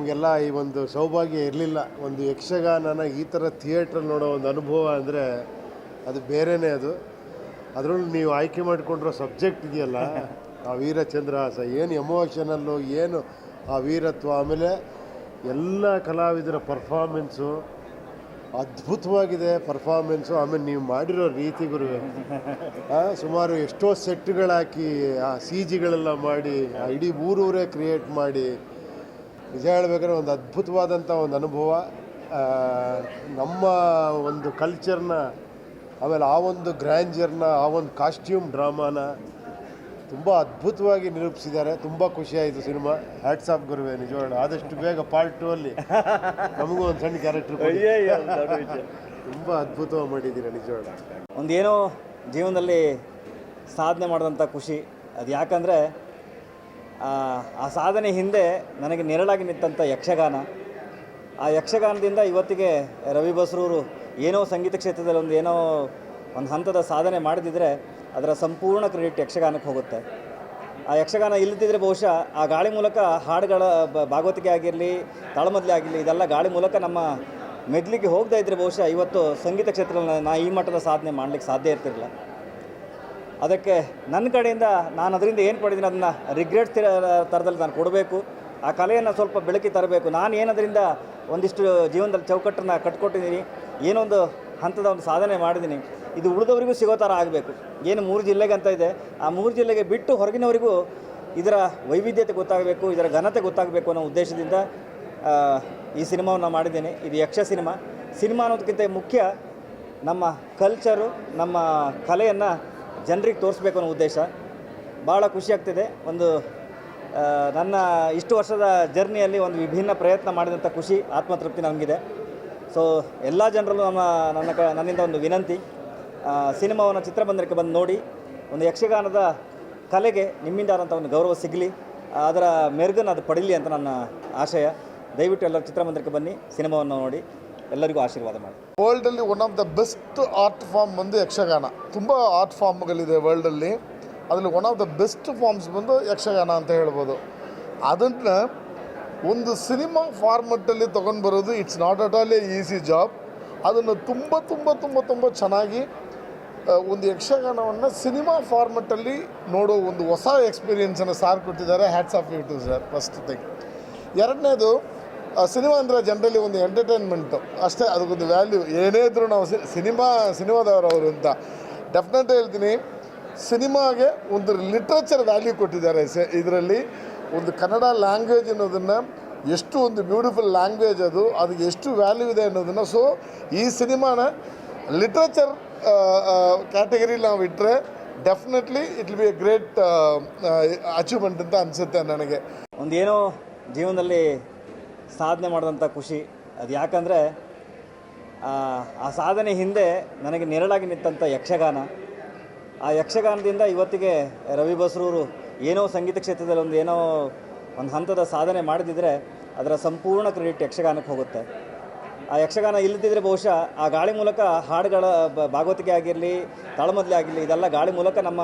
ನಮಗೆಲ್ಲ ಈ ಒಂದು ಸೌಭಾಗ್ಯ ಇರಲಿಲ್ಲ. ಒಂದು ಯಕ್ಷಗಾನನ ಈ ಥರ ಥಿಯೇಟ್ರಲ್ಲಿ ನೋಡೋ ಒಂದು ಅನುಭವ ಅಂದರೆ ಅದು ಬೇರೆಯೇ ಅದು. ಅದರಲ್ಲೂ ನೀವು ಆಯ್ಕೆ ಮಾಡಿಕೊಂಡಿರೋ ಸಬ್ಜೆಕ್ಟ್ ಇದೆಯಲ್ಲ, ಆ ವೀರಚಂದ್ರಹಾಸ, ಏನು ಎಮೋಷನಲ್ಲು, ಏನು ಆ ವೀರತ್ವ, ಆಮೇಲೆ ಎಲ್ಲ ಕಲಾವಿದರ ಪರ್ಫಾರ್ಮೆನ್ಸು, ಅದ್ಭುತವಾಗಿದೆ ಪರ್ಫಾರ್ಮೆನ್ಸು. ಆಮೇಲೆ ನೀವು ಮಾಡಿರೋ ರೀತಿ ಗುರು ಸುಮಾರು ಎಷ್ಟೋ ಸೆಟ್ಗಳಾಕಿ ಆ ಸಿ ಜಿಗಳೆಲ್ಲ ಮಾಡಿ ಇಡೀ ಊರೂರೇ ಕ್ರಿಯೇಟ್ ಮಾಡಿ ನಿಜ ಹೇಳ್ಬೇಕಾದ್ರೆ ಒಂದು ಅದ್ಭುತವಾದಂಥ ಒಂದು ಅನುಭವ ನಮ್ಮ ಒಂದು ಕಲ್ಚರ್ನ ಆಮೇಲೆ ಆ ಒಂದು ಗ್ರ್ಯಾಂಜರ್ನ ಆ ಒಂದು ಕಾಸ್ಟ್ಯೂಮ್ ಡ್ರಾಮಾನ ತುಂಬ ಅದ್ಭುತವಾಗಿ ನಿರೂಪಿಸಿದ್ದಾರೆ. ತುಂಬ ಖುಷಿಯಾಯಿತು ಸಿನಿಮಾ. ಹ್ಯಾಟ್ಸ್ ಆಫ್ ಗುರುವೆ ನಿಜವಾಗ್ಲೂ. ಆದಷ್ಟು ಬೇಗ ಪಾರ್ಟ್ ಟೂ ಅಲ್ಲಿ ನಮಗೂ ಒಂದು ಸಣ್ಣ ಕ್ಯಾರೆಕ್ಟರ್ ತುಂಬ ಅದ್ಭುತವಾಗಿ ಮಾಡಿದ್ದೀರಾ ನಿಜವಾಗ್ಲೂ. ಒಂದೇನೋ ಜೀವನದಲ್ಲಿ ಸಾಧನೆ ಮಾಡಿದಂಥ ಖುಷಿ. ಅದು ಯಾಕಂದರೆ ಆ ಸಾಧನೆ ಹಿಂದೆ ನನಗೆ ನೆರಳಾಗಿ ನಿಂತಂಥ ಯಕ್ಷಗಾನ. ಆ ಯಕ್ಷಗಾನದಿಂದ ಇವತ್ತಿಗೆ ರವಿ ಬಸ್ರೂರು ಏನೋ ಸಂಗೀತ ಕ್ಷೇತ್ರದಲ್ಲಿ ಒಂದು ಏನೋ ಒಂದು ಹಂತದ ಸಾಧನೆ ಮಾಡದಿದ್ದರೆ ಅದರ ಸಂಪೂರ್ಣ ಕ್ರೆಡಿಟ್ ಯಕ್ಷಗಾನಕ್ಕೆ ಹೋಗುತ್ತೆ. ಆ ಯಕ್ಷಗಾನ ಇಲ್ಲದಿದ್ದರೆ ಬಹುಶಃ ಆ ಗಾಳಿ ಮೂಲಕ ಹಾಡುಗಳ ಭಾಗವತಿಕೆ ಆಗಿರಲಿ, ತಾಳಮದ್ಲೆ ಆಗಿರಲಿ, ಇದೆಲ್ಲ ಗಾಳಿ ಮೂಲಕ ನಮ್ಮ ಮೆದ್ಲಿಗೆ ಹೋಗದೇ ಇದ್ದರೆ ಬಹುಶಃ ಇವತ್ತು ಸಂಗೀತ ಕ್ಷೇತ್ರದಲ್ಲಿ ನಾ ಈ ಮಟ್ಟದ ಸಾಧನೆ ಮಾಡಲಿಕ್ಕೆ ಸಾಧ್ಯ ಇರ್ತಿರಲಿಲ್ಲ. ಅದಕ್ಕೆ ನನ್ನ ಕಡೆಯಿಂದ ನಾನು ಅದರಿಂದ ಏನು ಪಡೆದೀನಿ ಅದನ್ನು ರಿಗ್ರೆಟ್ ಥರದಲ್ಲಿ ನಾನು ಕೊಡಬೇಕು. ಆ ಕಲೆಯನ್ನು ಸ್ವಲ್ಪ ಬೆಳಕಿ ತರಬೇಕು. ನಾನು ಏನದರಿಂದ ಒಂದಿಷ್ಟು ಜೀವನದಲ್ಲಿ ಚೌಕಟ್ಟನ್ನು ಕಟ್ಕೊಟ್ಟಿದ್ದೀನಿ ಏನೊಂದು ಹಂತದ ಒಂದು ಸಾಧನೆ ಮಾಡಿದ್ದೀನಿ, ಇದು ಉಳಿದವರಿಗೂ ಸಿಗೋ ಥರ ಆಗಬೇಕು. ಏನು ಮೂರು ಜಿಲ್ಲೆಗೆ ಅಂತ ಇದೆ. ಆ ಮೂರು ಜಿಲ್ಲೆಗೆ ಬಿಟ್ಟು ಹೊರಗಿನವರಿಗೂ ಇದರ ವೈವಿಧ್ಯತೆ ಗೊತ್ತಾಗಬೇಕು, ಇದರ ಘನತೆ ಗೊತ್ತಾಗಬೇಕು ಅನ್ನೋ ಉದ್ದೇಶದಿಂದ ಈ ಸಿನಿಮಾವನ್ನು ಮಾಡಿದ್ದೇನೆ. ಇದು ಯಕ್ಷ ಸಿನಿಮಾ. ಸಿನಿಮಾ ಅನ್ನೋದಕ್ಕಿಂತ ಮುಖ್ಯ ನಮ್ಮ ಕಲ್ಚರು ನಮ್ಮ ಕಲೆಯನ್ನು ಜನರಿಗೆ ತೋರಿಸ್ಬೇಕು ಅನ್ನೋ ಉದ್ದೇಶ. ಭಾಳ ಖುಷಿ ಆಗ್ತಿದೆ. ಒಂದು ನನ್ನ ಇಷ್ಟು ವರ್ಷದ ಜರ್ನಿಯಲ್ಲಿ ಒಂದು ವಿಭಿನ್ನ ಪ್ರಯತ್ನ ಮಾಡಿದಂಥ ಖುಷಿ, ಆತ್ಮತೃಪ್ತಿ ನನಗಿದೆ ಸೊ ಎಲ್ಲ ಜನರಲ್ಲೂ ನಮ್ಮ, ನನ್ನ ಕ, ನನ್ನಿಂದ ಒಂದು ವಿನಂತಿ. ಸಿನಿಮಾವನ್ನು ಚಿತ್ರಮಂದಿರಕ್ಕೆ ಬಂದು ನೋಡಿ, ಒಂದು ಯಕ್ಷಗಾನದ ಕಲೆಗೆ ನಿಮ್ಮಿಂದ ಆದಂಥ ಒಂದು ಗೌರವ ಸಿಗಲಿ, ಅದರ ಮೆರುಗನ್ನು ಅದು ಪಡೀಲಿ ಅಂತ ನನ್ನ ಆಶಯ. ದಯವಿಟ್ಟು ಎಲ್ಲರೂ ಚಿತ್ರಮಂದಿರಕ್ಕೆ ಬನ್ನಿ, ಸಿನಿಮಾವನ್ನು ನೋಡಿ. ಎಲ್ಲರಿಗೂ ಆಶೀರ್ವಾದ ಮಾಡಿ. ವರ್ಲ್ಡಲ್ಲಿ one of the best art form ಬಂದು ಯಕ್ಷಗಾನ. ತುಂಬ ಆರ್ಟ್ ಫಾರ್ಮ್ಗಳಿದೆ ವರ್ಲ್ಡಲ್ಲಿ ಅದರಲ್ಲಿ one of the best forms ಬಂದು ಯಕ್ಷಗಾನ ಅಂತ ಹೇಳ್ಬೋದು. ಅದನ್ನ ಒಂದು ಸಿನಿಮಾ ಫಾರ್ಮೆಟಲ್ಲಿ ತೊಗೊಂಡು ಬರೋದು it's not at all a easy job ಅದನ್ನು ತುಂಬ ತುಂಬ ತುಂಬ ತುಂಬ ಚೆನ್ನಾಗಿ ಒಂದು ಯಕ್ಷಗಾನವನ್ನು ಸಿನಿಮಾ ಫಾರ್ಮೆಟಲ್ಲಿ ನೋಡೋ ಒಂದು ಹೊಸ ಎಕ್ಸ್ಪೀರಿಯೆನ್ಸನ್ನು ಸಾರ್ ಕೊಟ್ಟಿದ್ದಾರೆ. Hats off you to sir first thing ಎರಡನೇದು ಸಿನಿಮಾ ಅಂದರೆ ಜನರಲಿ ಒಂದು ಎಂಟರ್ಟೈನ್ಮೆಂಟು ಅಷ್ಟೇ, ಅದಕ್ಕೊಂದು ವ್ಯಾಲ್ಯೂ ಏನೇ ಇದ್ರೂ ನಾವು ಸಿನಿಮಾ ಸಿನಿಮಾದವರು ಅಂತ ಡೆಫಿನೆಟ್ ಹೇಳ್ತೀನಿ. ಸಿನಿಮಾಗೆ ಒಂದು ಲಿಟ್ರೇಚರ್ ವ್ಯಾಲ್ಯೂ ಕೊಟ್ಟಿದ್ದಾರೆ ಇದರಲ್ಲಿ. ಒಂದು ಕನ್ನಡ ಲ್ಯಾಂಗ್ವೇಜ್ ಅನ್ನೋದನ್ನು ಎಷ್ಟು ಒಂದು ಬ್ಯೂಟಿಫುಲ್ ಲ್ಯಾಂಗ್ವೇಜ್ ಅದು, ಅದಕ್ಕೆ ಎಷ್ಟು ವ್ಯಾಲ್ಯೂ ಇದೆ ಅನ್ನೋದನ್ನು. ಸೊ ಈ ಸಿನಿಮಾನ ಲಿಟ್ರೇಚರ್ ಕ್ಯಾಟಗರಿಲಿ ನಾವು ಇಟ್ಟರೆ definitely it will be a great achievement ಅಂತ ಅನಿಸುತ್ತೆ ನನಗೆ. ಒಂದೇನೋ ಜೀವನದಲ್ಲಿ ಸಾಧನೆ ಮಾಡಿದಂಥ ಖುಷಿ. ಅದು ಯಾಕಂದರೆ, ಆ ಸಾಧನೆ ಹಿಂದೆ ನನಗೆ ನೆರಳಾಗಿ ನಿಂತಂಥ ಯಕ್ಷಗಾನ. ಆ ಯಕ್ಷಗಾನದಿಂದ ಇವತ್ತಿಗೆ ರವಿ ಬಸ್ರೂರು ಏನೋ ಸಂಗೀತ ಕ್ಷೇತ್ರದಲ್ಲಿ ಒಂದು ಏನೋ ಒಂದು ಹಂತದ ಸಾಧನೆ ಮಾಡದಿದ್ದರೆ ಅದರ ಸಂಪೂರ್ಣ ಕ್ರೆಡಿಟ್ ಯಕ್ಷಗಾನಕ್ಕೆ ಹೋಗುತ್ತೆ. ಆ ಯಕ್ಷಗಾನ ಇಲ್ಲದಿದ್ದರೆ ಬಹುಶಃ ಆ ಗಾಳಿ ಮೂಲಕ ಹಾಡುಗಳ ಭಾಗವತಿಕೆ ಆಗಿರಲಿ, ತಾಳಮದ್ಲೆ ಆಗಿರಲಿ, ಇದೆಲ್ಲ ಗಾಳಿ ಮೂಲಕ ನಮ್ಮ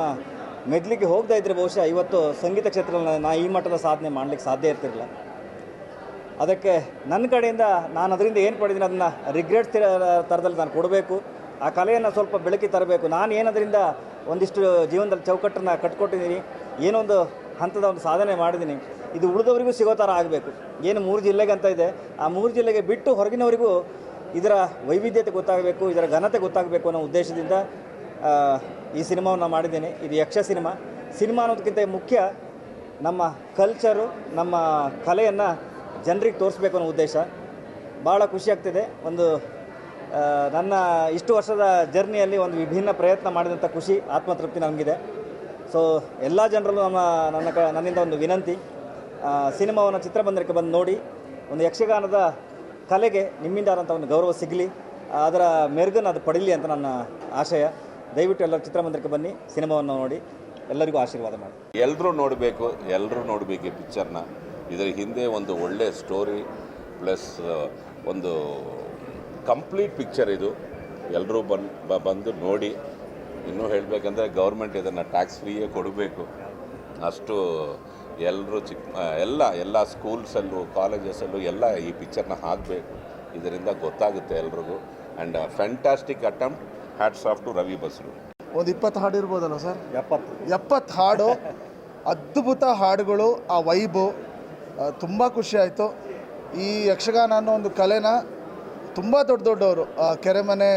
ಮೆದ್ಲಿಗೆ ಹೋಗದೇ ಇದ್ದರೆ ಬಹುಶಃ ಇವತ್ತು ಸಂಗೀತ ಕ್ಷೇತ್ರದಲ್ಲಿ ನಾ ಈ ಮಟ್ಟದ ಸಾಧನೆ ಮಾಡಲಿಕ್ಕೆ ಸಾಧ್ಯ ಇರ್ತಿರಲಿಲ್ಲ. ಅದಕ್ಕೆ ನನ್ನ ಕಡೆಯಿಂದ ನಾನು ಅದರಿಂದ ಏನು ಪಡೆದೀನಿ ಅದನ್ನು ರಿಗ್ರೆಟ್ ಥರದಲ್ಲಿ ನಾನು ಕೊಡಬೇಕು. ಆ ಕಲೆಯನ್ನು ಸ್ವಲ್ಪ ಬೆಳಕಿ ತರಬೇಕು. ನಾನು ಏನದರಿಂದ ಒಂದಿಷ್ಟು ಜೀವನದಲ್ಲಿ ಚೌಕಟ್ಟನ್ನು ಕಟ್ಕೊಟ್ಟಿದ್ದೀನಿ. ಏನೊಂದು ಹಂತದ ಒಂದು ಸಾಧನೆ ಮಾಡಿದ್ದೀನಿ. ಇದು ಉಳಿದವರಿಗೂ ಸಿಗೋ ಥರ ಆಗಬೇಕು. ಏನು ಮೂರು ಜಿಲ್ಲೆಗೆ ಅಂತ ಇದೆ. ಆ ಮೂರು ಜಿಲ್ಲೆಗೆ ಬಿಟ್ಟು ಹೊರಗಿನವರಿಗೂ ಇದರ ವೈವಿಧ್ಯತೆ ಗೊತ್ತಾಗಬೇಕು, ಇದರ ಘನತೆ ಗೊತ್ತಾಗಬೇಕು ಅನ್ನೋ ಉದ್ದೇಶದಿಂದ ಈ ಸಿನಿಮಾವನ್ನು ಮಾಡಿದ್ದೀನಿ. ಇದು ಯಕ್ಷ ಸಿನಿಮಾ. ಸಿನಿಮಾ ಅನ್ನೋದಕ್ಕಿಂತ ಮುಖ್ಯ ನಮ್ಮ ಕಲ್ಚರು ನಮ್ಮ ಕಲೆಯನ್ನು ಜನರಿಗೆ ತೋರಿಸ್ಬೇಕು ಅನ್ನೋ ಉದ್ದೇಶ. ಭಾಳ ಖುಷಿ ಆಗ್ತಿದೆ. ಒಂದು ನನ್ನ ಇಷ್ಟು ವರ್ಷದ ಜರ್ನಿಯಲ್ಲಿ ಒಂದು ವಿಭಿನ್ನ ಪ್ರಯತ್ನ ಮಾಡಿದಂಥ ಖುಷಿ, ಆತ್ಮತೃಪ್ತಿ ನನಗಿದೆ ಸೊ ಎಲ್ಲ ಜನರಲ್ಲೂ ನಮ್ಮ, ನನ್ನ ಕ, ನನ್ನಿಂದ ಒಂದು ವಿನಂತಿ. ಸಿನಿಮಾವನ್ನು ಚಿತ್ರಮಂದಿರಕ್ಕೆ ಬಂದು ನೋಡಿ, ಒಂದು ಯಕ್ಷಗಾನದ ಕಲೆಗೆ ನಿಮ್ಮಿಂದ ಆದಂಥ ಒಂದು ಗೌರವ ಸಿಗಲಿ, ಅದರ ಮೆರುಗನ್ನು ಅದು ಪಡೀಲಿ ಅಂತ ನನ್ನ ಆಶಯ. ದಯವಿಟ್ಟು ಎಲ್ಲರೂ ಚಿತ್ರಮಂದಿರಕ್ಕೆ ಬನ್ನಿ, ಸಿನಿಮಾವನ್ನು ನೋಡಿ, ಎಲ್ಲರಿಗೂ ಆಶೀರ್ವಾದ ಮಾಡಿ. ಎಲ್ಲರೂ ನೋಡಬೇಕು ಎಲ್ಲರೂ ನೋಡಬೇಕು ಈ ಪಿಕ್ಚರ್ನ ಇದರ ಹಿಂದೆ ಒಂದು ಒಳ್ಳೆ ಸ್ಟೋರಿ ಪ್ಲಸ್ ಒಂದು ಕಂಪ್ಲೀಟ್ ಪಿಕ್ಚರ್ ಇದು. ಎಲ್ಲರೂ ಬಂದು ಬ- ಬಂದು ನೋಡಿ. ಇನ್ನೂ ಹೇಳಬೇಕಂದ್ರೆ ಗೌರ್ಮೆಂಟ್ ಇದನ್ನು ಟ್ಯಾಕ್ಸ್ ಫ್ರೀಯೇ ಕೊಡಬೇಕು. ಅಷ್ಟು ಎಲ್ಲರೂ ಚಿಕ್ಕ ಎಲ್ಲ ಎಲ್ಲ ಸ್ಕೂಲ್ಸಲ್ಲೂ ಕಾಲೇಜಸಲ್ಲೂ ಎಲ್ಲ ಈ ಪಿಕ್ಚರ್ನ ಹಾಕಬೇಕು. ಇದರಿಂದ ಗೊತ್ತಾಗುತ್ತೆ ಎಲ್ರಿಗೂ. And fantastic attempt hats off to Ravi Basrur ಒಂದು ಇಪ್ಪತ್ತು ಹಾಡು ಇರ್ಬೋದಲ್ಲ ಸರ್? ಎಪ್ಪತ್ತು. ಎಪ್ಪತ್ತು ಹಾಡು. ಅದ್ಭುತ ಹಾಡುಗಳು ಆ ವೈಬು ತುಂಬ ಖುಷಿ ಆಯಿತು. ಈ ಯಕ್ಷಗಾನ ಅನ್ನೋ ಒಂದು ಕಲೆನ ತುಂಬ ದೊಡ್ಡ ದೊಡ್ಡವರು ಕೆರೆಮನೆ,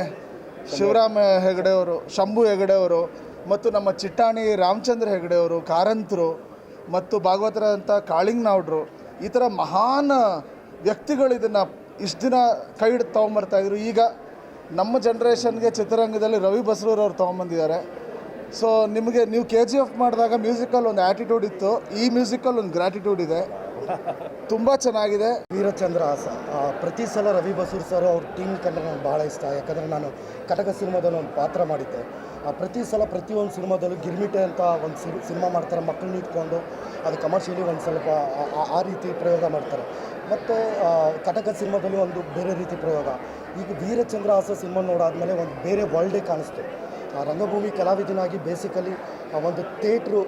ಶಿವರಾಮ ಹೆಗಡೆಯವರು, ಶಂಭು ಹೆಗಡೆಯವರು, ಮತ್ತು ನಮ್ಮ ಚಿಟ್ಟಾಣಿ ರಾಮಚಂದ್ರ ಹೆಗಡೆಯವರು, ಕಾರಂತರು, ಮತ್ತು ಭಾಗವತರಂಥ ಕಾಳಿಂಗ್ ನಾವ್ಡ್ರು ಈ ಥರ ಮಹಾನ್ ವ್ಯಕ್ತಿಗಳು ಇದನ್ನು ಇಷ್ಟು ದಿನ ಕೈ ಹಿಡಿದು ತೊಗೊಂಬರ್ತಾಯಿದ್ರು ಈಗ ನಮ್ಮ ಜನ್ರೇಷನ್ಗೆ ಚಿತ್ರರಂಗದಲ್ಲಿ ರವಿ ಬಸ್ರೂರ್ ಅವ್ರು ತೊಗೊಂಬಂದಿದ್ದಾರೆ. ಸೊ ನಿಮಗೆ ನೀವು ಕೆ ಜಿ ಎಫ್ ಮಾಡಿದಾಗ ಮ್ಯೂಸಿಕಲ್ ಒಂದು ಆ್ಯಟಿಟ್ಯೂಡ್ ಇತ್ತು. ಈ ಮ್ಯೂಸಿಕಲ್ ಒಂದು ಗ್ರ್ಯಾಟಿಟ್ಯೂಡ್ ಇದೆ. ತುಂಬ ಚೆನ್ನಾಗಿದೆ. ವೀರಚಂದ್ರ ಹಾಸ ಪ್ರತಿ ಸಲ ರವಿ ಬಸೂರ್ ಸರ್ ಅವ್ರ ಟೀಮ್ ಕಂಡ್ರೆ ನನಗೆ ಭಾಳ ಇಷ್ಟ. ಯಾಕಂದರೆ ನಾನು ಕಟಕ ಸಿನಿಮಾದಲ್ಲಿ ಒಂದು ಪಾತ್ರ ಮಾಡಿದ್ದೆ. ಆ, ಪ್ರತಿ ಸಲ ಪ್ರತಿಯೊಂದು ಸಿನಿಮಾದಲ್ಲೂ ಗಿರ್ಮಿಟೆ ಅಂತ ಒಂದು ಸಿನಿಮಾ ಮಾಡ್ತಾರೆ. ಮಕ್ಕಳನ್ನ ಇಟ್ಕೊಂಡು ಅದು ಕಮರ್ಷಿಯಲಿ ಒಂದು ಸ್ವಲ್ಪ ಆ- ರೀತಿ ಪ್ರಯೋಗ ಮಾಡ್ತಾರೆ. ಮತ್ತು ಕಟಕ ಸಿನಿಮಾದಲ್ಲಿ ಒಂದು ಬೇರೆ ರೀತಿ ಪ್ರಯೋಗ. ಈಗ ವೀರಚಂದ್ರ ಹಾಸ ಸಿನಿಮಾ ನೋಡಾದ್ಮೇಲೆ ಒಂದು ಬೇರೆ ವರ್ಲ್ಡೇ ಕಾಣಿಸ್ತು. ರಂಗಭೂಮಿ ಕಲಾವಿದನಾಗಿ ಬೇಸಿಕಲಿ ಒಂದು ಥಿಯೇಟ್ರು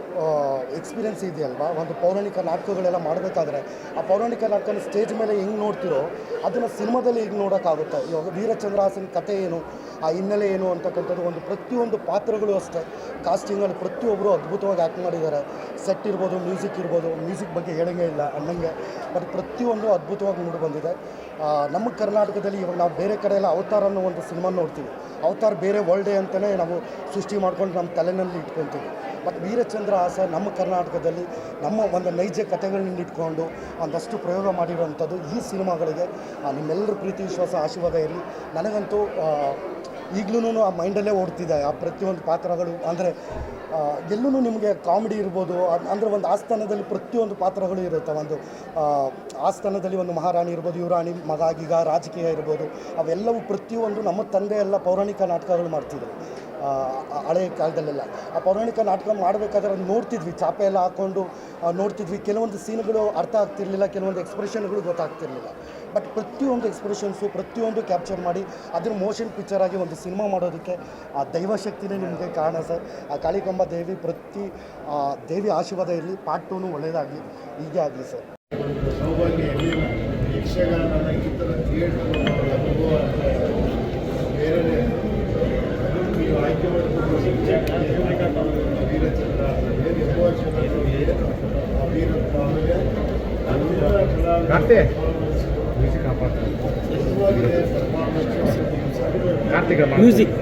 ಎಕ್ಸ್ಪೀರಿಯೆನ್ಸ್ ಇದೆಯಲ್ವಾ? ಒಂದು ಪೌರಾಣಿಕ ನಾಟಕಗಳೆಲ್ಲ ಮಾಡಬೇಕಾದ್ರೆ ಆ ಪೌರಾಣಿಕ ನಾಟಕನ ಸ್ಟೇಜ್ ಮೇಲೆ ಹೆಂಗೆ ನೋಡ್ತಿರೋ, ಅದನ್ನು ಸಿನಿಮಾದಲ್ಲಿ ಈಗ ನೋಡೋಕ್ಕಾಗುತ್ತೆ? ಇವಾಗ ವೀರಚಂದ್ರಹಾಸನ ಕಥೆ ಏನು? ಆ ಹಿನ್ನೆಲೆ ಏನು ಅಂತಕ್ಕಂಥದ್ದು ಒಂದು ಪ್ರತಿಯೊಂದು ಪಾತ್ರಗಳು ಅಷ್ಟೇ. ಕಾಸ್ಟಿಂಗಲ್ಲಿ ಪ್ರತಿಯೊಬ್ಬರು ಅದ್ಭುತವಾಗಿ ಆ್ಯಕ್ಟ್ ಮಾಡಿದ್ದಾರೆ. ಸೆಟ್ ಇರ್ಬೋದು ಮ್ಯೂಸಿಕ್ ಇರ್ಬೋದು ಮ್ಯೂಸಿಕ್ ಬಗ್ಗೆ ಹೇಳಂಗೇ ಇಲ್ಲ, ಅನ್ನಂಗೆ. ಬಟ್ ಪ್ರತಿಯೊಂದು ಅದ್ಭುತವಾಗಿ ಮೂಡಿ ಬಂದಿದೆ. ನಮ್ಮ ಕರ್ನಾಟಕದಲ್ಲಿ ಇವಾಗ ನಾವು ಬೇರೆ ಕಡೆ ಎಲ್ಲ ಅವತಾರ ಅನ್ನೋ ಒಂದು ಸಿನಿಮಾ ನೋಡ್ತೀವಿ. ಅವತಾರ ಬೇರೆ ವರ್ಲ್ಡೇ ಅಂತಲೇ ನಾವು ಸೃಷ್ಟಿ ಮಾಡ್ಕೊಂಡು ನಮ್ಮ ತಲೆನಲ್ಲಿ ಇಟ್ಕೊತೀವಿ ಬಟ್ ವೀರಚಂದ್ರ ಆಸ ನಮ್ಮ ಕರ್ನಾಟಕದಲ್ಲಿ ನಮ್ಮ ಒಂದು ನೈಜ ಕಥೆಗಳನ್ನ ಇಟ್ಕೊಂಡು ಒಂದಷ್ಟು ಪ್ರಯೋಗ ಮಾಡಿರುವಂಥದ್ದು ಈ ಸಿನಿಮಾಗಳಿಗೆ. ನಿಮ್ಮೆಲ್ಲರ ಪ್ರೀತಿ, ವಿಶ್ವಾಸ, ಆಶೀರ್ವಾದ ಇರಲಿ. ನನಗಂತೂ ಈಗಲೂ ಆ ಮೈಂಡಲ್ಲೇ ಓಡ್ತಿದೆ ಆ ಪ್ರತಿಯೊಂದು ಪಾತ್ರಗಳು, ಅಂದರೆ ಎಲ್ಲೂ ನಿಮಗೆ ಕಾಮಿಡಿ ಇರ್ಬೋದು. ಅದ್- ಅಂದರೆ ಒಂದು ಆಸ್ಥಾನದಲ್ಲಿ ಪ್ರತಿಯೊಂದು ಪಾತ್ರಗಳು ಇರುತ್ತೆ. ಒಂದು ಆಸ್ಥಾನದಲ್ಲಿ ಒಂದು ಮಹಾರಾಣಿ ಇರ್ಬೋದು, ಯುವರಾಣಿ ಮಗ, ಗೀಗ, ರಾಜಕೀಯ ಇರ್ಬೋದು, ಅವೆಲ್ಲವೂ ಪ್ರತಿಯೊಂದು ನಮ್ಮ ತಂದೆ ಎಲ್ಲ ಪೌರಾಣಿಕ ನಾಟಕಗಳು ಆ- ಹಳೆಯ ಕಾಲದಲ್ಲೆಲ್ಲ. ಆ ಪೌರಾಣಿಕ ನಾಟಕ ಮಾಡಬೇಕಾದ್ರೆ ನೋಡ್ತಿದ್ವಿ. ಚಾಪೆ ಎಲ್ಲ ಹಾಕ್ಕೊಂಡು ನೋಡ್ತಿದ್ವಿ. ಕೆಲವೊಂದು ಸೀನ್ಗಳು ಅರ್ಥ ಆಗ್ತಿರ್ಲಿಲ್ಲ, ಕೆಲವೊಂದು ಎಕ್ಸ್ಪ್ರೆಷನ್ಗಳು ಗೊತ್ತಾಗ್ತಿರ್ಲಿಲ್ಲ. ಬಟ್ ಪ್ರತಿಯೊಂದು ಎಕ್ಸ್ಪ್ರೆಷನ್ಸು ಪ್ರತಿಯೊಂದು ಕ್ಯಾಪ್ಚರ್ ಮಾಡಿ, ಅದನ್ನು ಮೋಷನ್ ಪಿಕ್ಚರ್ ಆಗಿ ಒಂದು ಸಿನಿಮಾ ಮಾಡೋದಕ್ಕೆ ಆ ದೈವಶಕ್ತಿನೇ ನಿಮಗೆ ಕಾರಣ ಸರ್. ಆ ಕಾಳಿಕಂಬ ದೇವಿ ಪ್ರತಿ ದೇವಿ ಆಶೀರ್ವಾದ ಇರಲಿ ಪಾರ್ಟ್ ಟೂನು ಒಳ್ಳೆಯದಾಗಲಿ ಹೀಗೆ ಆಗಲಿ ಸರ್ ಒಂದು ಸೌಭಾಗ್ಯ ಇರಲಿಲ್ಲ ಯಕ್ಷಗಾನನ ಈ ಥರ ಥಿಯೇಟರ್ ಅನುಭವ ಅಂದರೆ ಬೇರೆನೇ ಅದು ನೀವು ಆಯ್ಕೆ ಮಾಡಿಕೊಂಡು ಸಬ್ಜೆಕ್ಟ್ ವೀರಚಂದ್ರ ಏನು ಎಮೋಷನ್ ಏನು ಆ ವೀರತ್ವ ಆಮೇಲೆ ಎಲ್ಲ ಕಲಾವಿದರು ಅದ್ಭುತವಾಗಿದೆ ಪರ್ಫಾರ್ಮೆನ್ಸ್ ಮ್ಯೂಸಿಕ್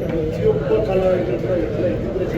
ಪ್ರತಿಯೊಬ್ಬ ಕಲಾವಿದರು ಎಲ್ಲ ಇದ್ದಿದ್ರೆ